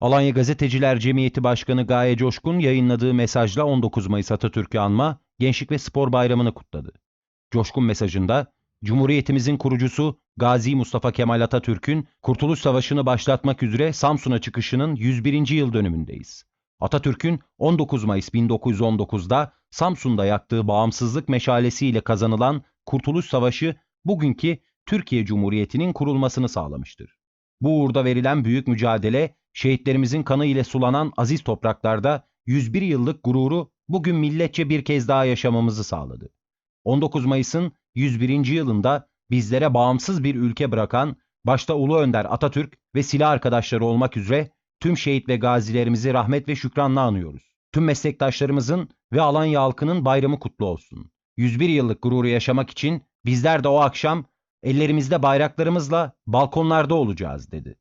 Alanya Gazeteciler Cemiyeti Başkanı Gaye Coşkun yayınladığı mesajla 19 Mayıs Atatürk'ü anma, Gençlik ve Spor Bayramı'nı kutladı. Coşkun mesajında, Cumhuriyetimizin kurucusu Gazi Mustafa Kemal Atatürk'ün Kurtuluş Savaşı'nı başlatmak üzere Samsun'a çıkışının 101. yıl dönümündeyiz. Atatürk'ün 19 Mayıs 1919'da Samsun'da yaktığı bağımsızlık meşalesiyle kazanılan Kurtuluş Savaşı bugünkü Türkiye Cumhuriyeti'nin kurulmasını sağlamıştır. Bu uğurda verilen büyük mücadele, şehitlerimizin kanı ile sulanan aziz topraklarda 101 yıllık gururu bugün milletçe bir kez daha yaşamamızı sağladı. 19 Mayıs'ın 101. yılında bizlere bağımsız bir ülke bırakan başta Ulu Önder Atatürk ve silah arkadaşları olmak üzere tüm şehit ve gazilerimizi rahmet ve şükranla anıyoruz. Tüm meslektaşlarımızın ve Alanya halkının bayramı kutlu olsun. 101 yıllık gururu yaşamak için bizler de o akşam ellerimizde bayraklarımızla balkonlarda olacağız dedi.